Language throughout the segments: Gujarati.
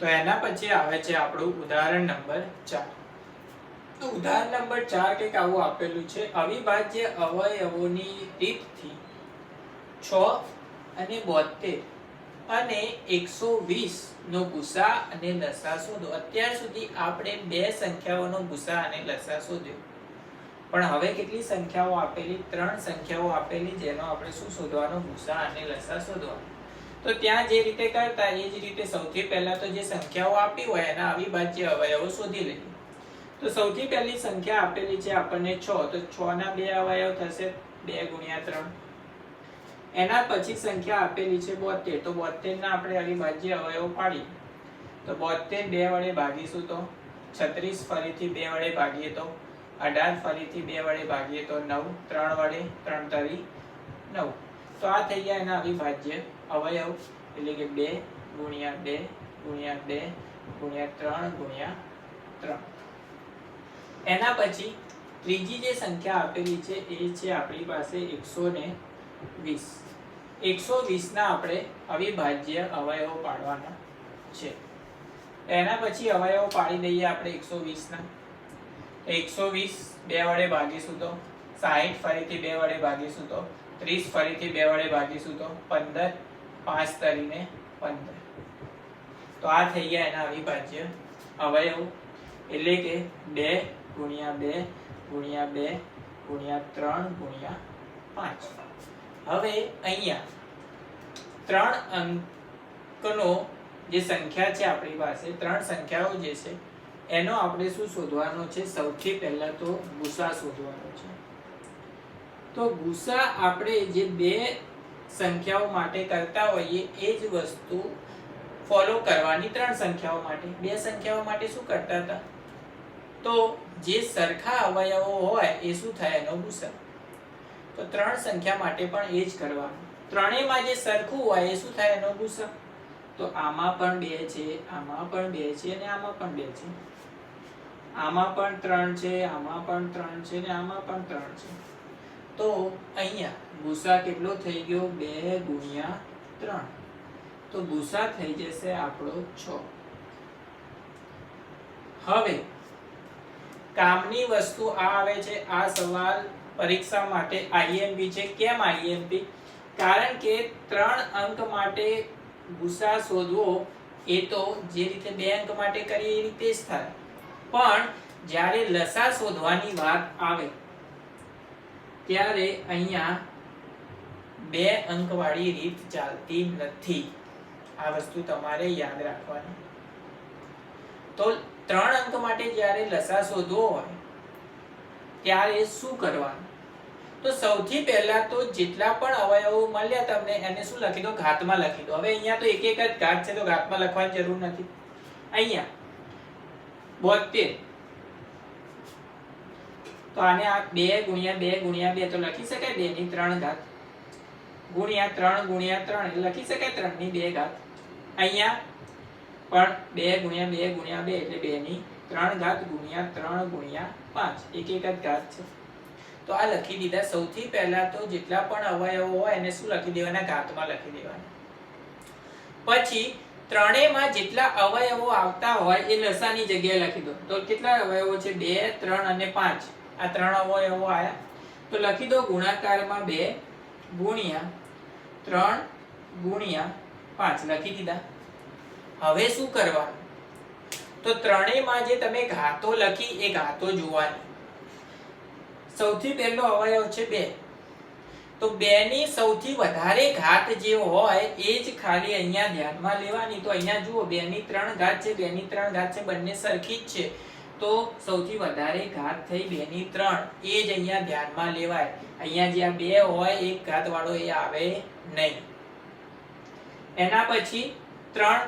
તો એના પછી આવે છે આપણું ઉદાહરણ નંબર ચાર. તો ઉદાહરણ નંબર ચાર કંઈક આવું આપેલું છે. અવિભાજ્ય અવયવોની રીતથી છ અને બોતેર અને એકસો વીસ નો ગુસા અને લસા શોધો. અત્યાર સુધી આપણે બે સંખ્યાઓનો ગુસા અને લસા શોધ્યો. પણ હવે કેટલી સંખ્યાઓ આપેલી? ત્રણ સંખ્યાઓ આપેલી, જેનો આપણે શું શોધવાનો? ગુસા અને લસા શોધવાનો. તો ત્યાં જે રીતે કરતા, એ જ રીતે સૌથી પહેલા તો જે સંખ્યાઓ આપી હોય, એના અવિભાજ્ય અવયવો શોધી લઈએ તો સૌથી પહેલી સંખ્યા આપેલી છે આપણને છ, તો 6 ના બે અવયવ થશે, બે ગુણ્યા ત્રણ. એના પછી સંખ્યા આપેલી છે બોતેર તો બોતેર ના આપણે અવિભાજ્ય અવયવ પાડીએ, તો બોતેર બે વડે ભાગીશું તો છત્રીસ ફરીથી બે વડે ભાગીએ તો અઢાર, ફરીથી બે વડે ભાગીએ તો નવ, ત્રણ વડે ત્રણ તરી નવ. તો આ થઈ ગયા એના અવિભાજ્ય અવયવ, એટલે કે બે ગુણ્યા બે ગુણ્યા બે ગુણ્યા ત્રણ ગુણ્યા ત્રણ. એના પછી ત્રીજી જે સંખ્યા આપેલી છે એ છે આપણી પાસે એકસો ને વીસ. એકસો વીસના આપણે અવિભાજ્ય અવયવો પાડવાના છે. એના પછી અવયવો પાડી દઈએ આપણે એકસો વીસના. એકસો વીસ બે વડે ભાગીશું તો સાહીઠ ફરીથી બે વડે ભાગીશું તો ત્રીસ ફરીથી બે વડે ભાગીશું તો પંદર, પાંચ તરીને પંદર. તો આ થઈ ગયા એના અવિભાજ્ય. અવયવ એટલે કે બે ગુણ્યા બે ગુણ્યા બે, ગુણ્યા ત્રણ, ગુણ્યા પાંચ. હવે અહીંયા ત્રણ અંકનો જે સંખ્યા છે આપણી પાસે, ત્રણ સંખ્યાઓ જે છે, એનો આપણે શું શોધવાનો છે? સૌથી પહેલા તો ગુસા શોધવાનો છે. તો ગુસા આપણે જે બે સંખ્યાઓ માટે કરતા હોઈએ, એ જ વસ્તુ ફોલો કરવાની ત્રણ સંખ્યાઓ માટે. બે સંખ્યાઓ માટે શું કરતા હતા? તો જે સરખા અવયવો હોય, એ શું થાય? એનો ગુસા તો ત્રણ સંખ્યા માટે પણ એ જ કરવાનું. ત્રણેયમાં જે સરખું હોય, એ શું થાય? એનો ગુસા તો આમાં પણ બે છે, આમાં પણ બે છે અને આમાં પણ બે છે. આમાં પણ ત્રણ છે, આમાં પણ ત્રણ છે ને આમાં પણ ત્રણ છે. તો અહીંયા ગુસા કેટલો થઈ ગયો? બે ગુણ્યા ત્રણ. તો ગુસા થઈ જશે આપણો છ. હવે કામની વસ્તુ આ આવે છે. આ સવાલ પરીક્ષા માટે આઈએમપી છે. કેમ આઈએમપી? કારણ કે ત્રણ અંક માટે ગુસા શોધવો એ તો જે રીતે બે અંક માટે કરીએ એ રીતે જ થાય. પણ જ્યારે લસા શોધવાની વાત આવે ત્યારે અહીંયા બે અંકવાળી રીત ચાલતી નથી. આ વસ્તુ તમારે યાદ રાખવાની. તો ત્રણ અંક માટે જ્યારે લસા શોધવો હોય, ત્યારે શું કરવાનું? તો સૌથી પહેલા તો જેટલા પણ અવયવો મળ્યા તમને, એને શું લખી દો? ઘાતમાં લખી દો. હવે અહીંયા તો એક એક જ ઘાત છે, તો ઘાતમાં લખવાની જરૂર નથી. અહીંયા બોતેર. તો આને આ બે ગુણ્યા બે ગુણ્યા બે તો લખી શકાય બે ની ત્રણ ઘાત. ગુણ્યા ત્રણ ગુણ્યા ત્રણ લખી શકાય ત્રણની બે ઘાત. અહીંયા પણ બે ગુણ્યા બે ગુણ્યા બે એટલે બે ની ત્રણ ઘાત ગુણ્યા ત્રણ ગુણ્યા પાંચ. એક એક જ ઘાત છે. તો આ લખી દીધા. સૌથી પહેલા તો જેટલા પણ અવયવો હોય એને શું લખી દેવાના? ઘાતમાં લખી દેવાના. પછી ત્રણેયમાં જેટલા અવયવો આવતા હોય એ લસાની જગ્યાએ લખી દો. તો કેટલા અવયવો છે? બે, ત્રણ અને પાંચ. આ ત્રણ અવયવો આયા. તો લખી દો ગુણાકારમાં બે ગુણ્યા ત્રણ ગુણ્યા પાંચ. લખી દીધા. હવે શું કરવા તો ત્રણેયમાં જે તમે ઘાતો લખી એ ઘાતો જોવાની. સૌથી પહેલો અવયવ છે બે. તો બે ની સૌથી વધારે ઘાત જે હોય એ જ ખાલી અહીંયા ધ્યાનમાં લેવાની. તો અહીંયા જુઓ બે ની ત્રણ ઘાત છે બે ની ત્રણ ઘાત છે, બંને સરખી જ છે. તો સૌથી વધારે ઘાત થઈ બે ની ત્રણ. એ જ અહીંયા ધ્યાનમાં લેવાય. અહીંયા જે બે હોય, એક ઘાત વાળો એ આવે નહીં. એના પછી ત્રણ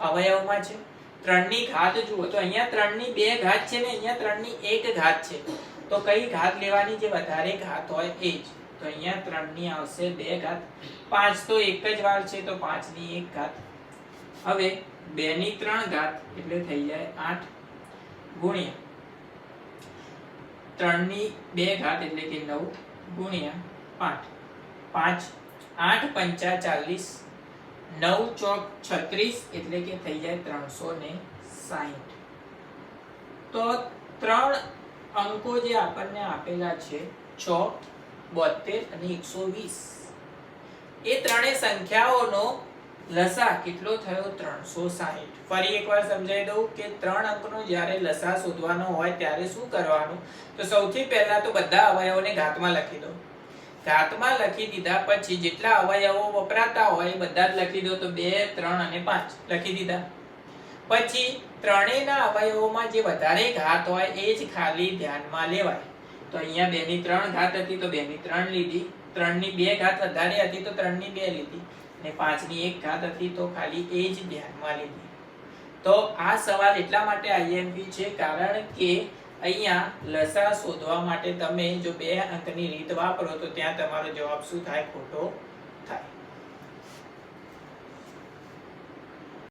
અવયવમાં છે. ત્રણની ઘાત જુઓ તો અહીંયા ત્રણની બે ઘાત છે ને અહીંયા ત્રણની એક ઘાત છે. તો કઈ ઘાત લેવાની જે વધારે ઘાત હોય એ જ. તો અહીંયા ત્રણની આવશે બે ઘાત. પાંચ તો એક જ વાર છે તો પાંચની એક ઘાત. હવે બે ની ત્રણ ઘાત એટલે થઈ જાય આઠ. ગુણ્યા. ત્રણની બે ઘાત એટલે કે નવ ગુણ્યા પાંચ. પાંચ, આઠ, પંચા ચાલીસ. નવ ચોક છત્રીસ એટલે કે થઈ જાય ત્રણસો ને સાહીઠ. તો ત્રણ અંકો જે આપણને આપેલા છે, છ બોતેર અને એકસો વીસ. એ ત્રણેય સંખ્યાઓનો લસા કેટલો થયો ત્રણસો સાહીઠ? ફરી એકવાર સમજાવી દઉં કે ત્રણ અંકનો જ્યારે લસા શોધવાનો હોય ત્યારે શું કરવાનું? તો સૌથી પહેલા તો બધા અવયવોને ઘાતમાં લખી દો. ઘાતમાં લખી દીધા પછી જેટલા અવયવો વપરાતા હોય બધા જ લખી દો. તો બે, ત્રણ અને પાંચ લખી દીધા. પછી ત્રણેયના અવયવોમાં જે વધારે ઘાત હોય એ જ ખાલી ધ્યાનમાં લેવાય. તો અહીંયા બે ની ત્રણ ઘાત હતી તો બે ની ત્રણ લીધી. ત્રણની બે ઘાત વધારે હતી તો ત્રણની બે લીધી. અને પાંચની એક ઘાત હતી તો ખાલી એ જ ધ્યાનમાં લીધી. તો આ સવાલ એટલા માટે આઈએમપી છે કારણ કે અહીંયા લસા શોધવા માટે તમે જો બે અંકની રીત વાપરો તો ત્યાં તમારો જવાબ શું થાય ખોટો?